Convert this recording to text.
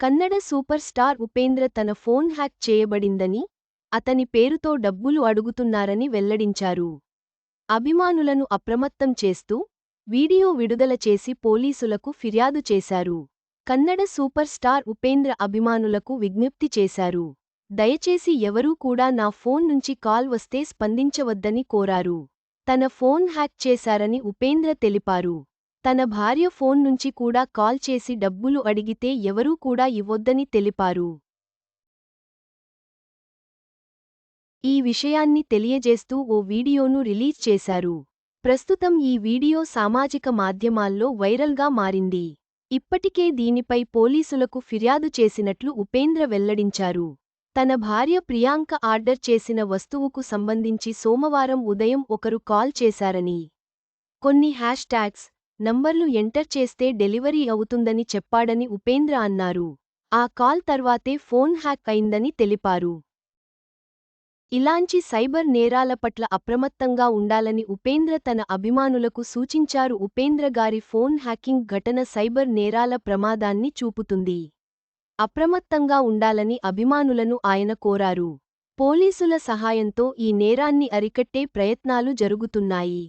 Kannada super star Upendra తన phone hack చేయబడిందని అతని పేరుతో డబ్బులు అడుగుతున్నారని వెల్లడించారు. అభిమానులను అప్రమత్తం చేస్తూ వీడియో విడుదల చేసి పోలీసులకు ఫిర్యాదు చేశారు. కన్నడ సూపర్ స్టార్ ఉపేంద్ర అభిమానులకు విజ్ఞప్తి చేశారు. దయచేసి ఎవరూ కూడా నా ఫోన్ నుంచి కాల్ వస్తే స్పందించవద్దని కోరారు. తన ఫోన్ హ్యాక్ చేశారని ఉపేంద్ర తెలిపారు. తన భార్య ఫోన్ నుంచి కూడా కాల్ చేసి డబ్బులు అడిగితే ఎవరూ కూడా ఇవ్వొద్దని తెలిపారు. ఈ విషయాన్ని తెలియజేస్తూ ఓ వీడియోను రిలీజ్ చేశారు. ప్రస్తుతం ఈ వీడియో సామాజిక మాధ్యమాల్లో వైరల్గా మారింది. ఇప్పటికే దీనిపై పోలీసులకు ఫిర్యాదు చేసినట్లు ఉపేంద్ర వెల్లడించారు. తన భార్య ప్రియాంక ఆర్డర్ చేసిన వస్తువుకు సంబంధించి సోమవారం ఉదయం ఒకరు కాల్ చేశారని. కొన్ని హ్యాష్ ట్యాగ్స్ నంబర్లు ఎంటర్ చేస్తే డెలివరీ అవుతుందని చెప్పాడని ఉపేంద్ర అన్నారు. ఆ కాల్ తర్వాతే ఫోన్ హ్యాక్ అయిందని తెలిపారు. ఇలాంటి సైబర్ నేరాల పట్ల అప్రమత్తంగా ఉండాలని ఉపేంద్ర తన అభిమానులకు సూచించారు. ఉపేంద్ర గారి ఫోన్ హ్యాకింగ్ ఘటన సైబర్ నేరాల ప్రమాదాన్ని చూపుతుంది. అప్రమత్తంగా ఉండాలని అభిమానులను ఆయన కోరారు. పోలీసుల సహాయంతో ఈ నేరాన్ని అరికట్టే ప్రయత్నాలు జరుగుతున్నాయి.